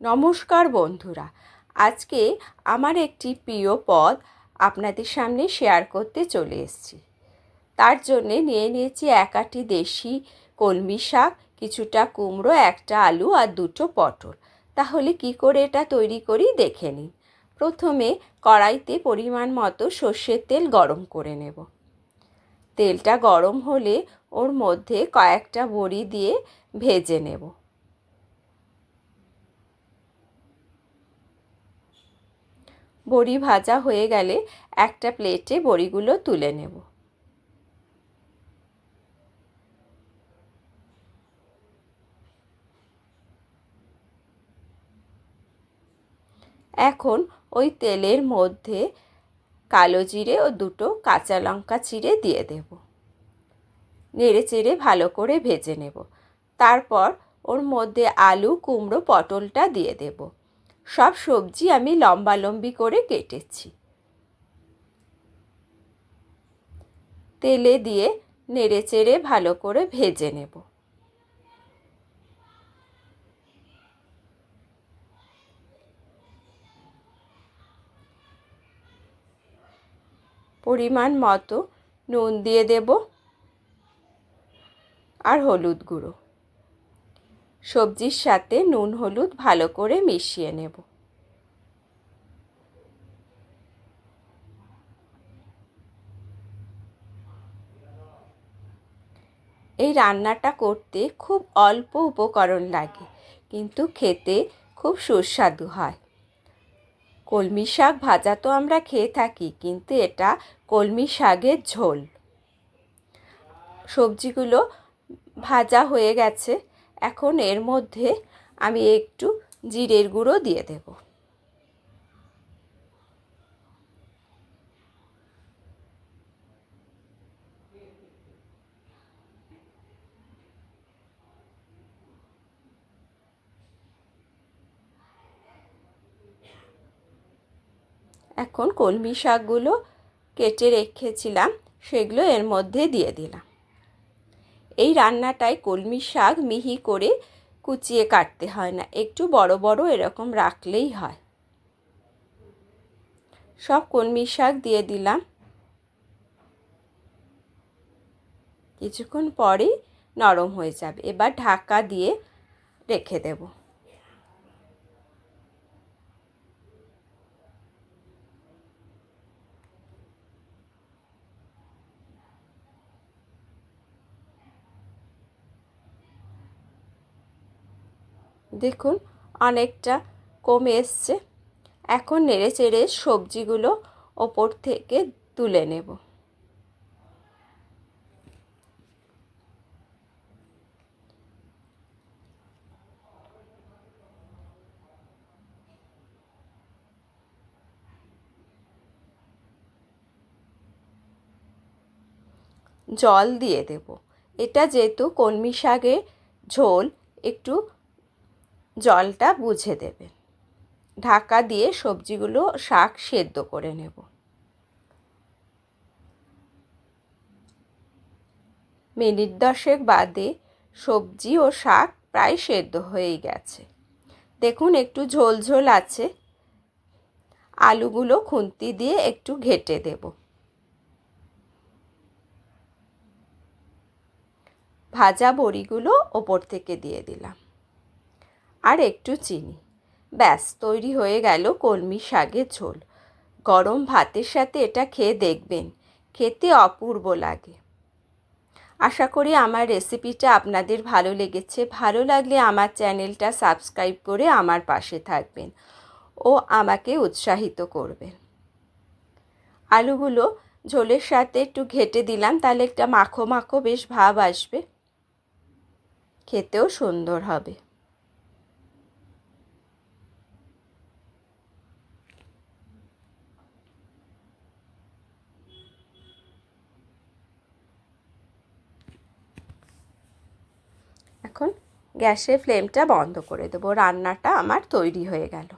নমস্কার বন্ধুরা। আজকে আমার একটি প্রিয় পদ আপনাদের সামনে শেয়ার করতে চলে এসেছি। তার জন্যে নিয়ে নিয়েছি এক আটি দেশি কলমি শাক, কিছুটা কুমড়ো, একটা আলু আর দুটো পটল। তাহলে কি করে এটা তৈরি করি দেখে নিন। প্রথমে কড়াইতে পরিমাণ মতো সর্ষের তেল গরম করে নেব। তেলটা গরম হলে ওর মধ্যে কয়েকটা বড়ি দিয়ে ভেজে নেব। বড়ি ভাজা হয়ে গেলে একটা প্লেটে বড়িগুলো তুলে নেব। এখন ওই তেলের মধ্যে কালো জিরে ও দুটো কাঁচা লঙ্কা চিড়ে দিয়ে দেব। নেড়ে চেড়ে ভালো করে ভেজে নেব। তারপর ওর মধ্যে আলু, কুমড়ো, পটলটা দিয়ে দেব। সব সবজি আমি লম্বা লম্বি করে কেটেছি। তেলে দিয়ে নেড়ে চেড়ে ভালো করে ভেজে নেব। পরিমাণ মতো নুন দিয়ে দেব আর হলুদ গুঁড়ো। সবজির সাথে নুন, হলুদ ভালো করে মিশিয়ে নেব। এই রান্নাটা করতে খুব অল্প উপকরণ লাগে, কিন্তু খেতে খুব সুস্বাদু হয়। কলমি শাক ভাজা তো আমরা খেয়ে থাকি, কিন্তু এটা কলমি শাকের ঝোল। সবজিগুলো ভাজা হয়ে গেছে এখন এর মধ্যে আমি একটু জিরের গুঁড়ো দিয়ে দেব। এখন কলমি শাকগুলো কেটে রেখেছিলাম, সেগুলো এর মধ্যে দিয়ে দিলাম। এই রান্নাটায় কলমি শাক মিহি করে কুচিয়ে কাটতে হয় না, একটু বড় বড় এরকম রাখলেই হয়। সব কলমি শাক দিয়ে দিলাম। কিছুক্ষণ পরেই নরম হয়ে যাবে। এবার ঢাকা দিয়ে রেখে দেবো। দেখুন, অনেকটা কমে এসছে। এখন নেড়ে চেড়ে সবজিগুলো ওপর থেকে তুলে নেব। জল দিয়ে দেব। এটা যেহেতু কলমি শাকের ঝোল, একটু জলটা বুঝে দেবেন ঢাকা দিয়ে সবজিগুলো শাক সেদ্ধ করে নেব। মিনিট দশেক বাদে সবজি ও শাক প্রায় সেদ্ধ হয়েই গেছে। দেখুন, একটু ঝোল ঝোল আছে। আলুগুলো খুন্তি দিয়ে একটু ঘেটে দেব। ভাজা বড়িগুলো ওপর থেকে দিয়ে দিলাম। আর একটু চিনি। ব্যাস, তৈরি হয়ে গেল কলমি শাকের ঝোল। গরম ভাতের সাথে এটা খেয়ে দেখবেন। খেতে অপূর্ব লাগে। আশা করি আমার রেসিপিটা আপনাদের ভালো লেগেছে। ভালো লাগলে আমার চ্যানেলটা সাবস্ক্রাইব করে আমার পাশে থাকবেন ও আমাকে উৎসাহিত করবেন। আলুগুলো ঝোলের সাথে একটু ঘেটে দিলাম, তাহলে একটা মাখো মাখো বেশ ভাব আসবে। খেতেও সুন্দর হবে এখন গ্যাসের ফ্লেমটা বন্ধ করে দেবো। রান্নাটা আমার তৈরি হয়ে গেল।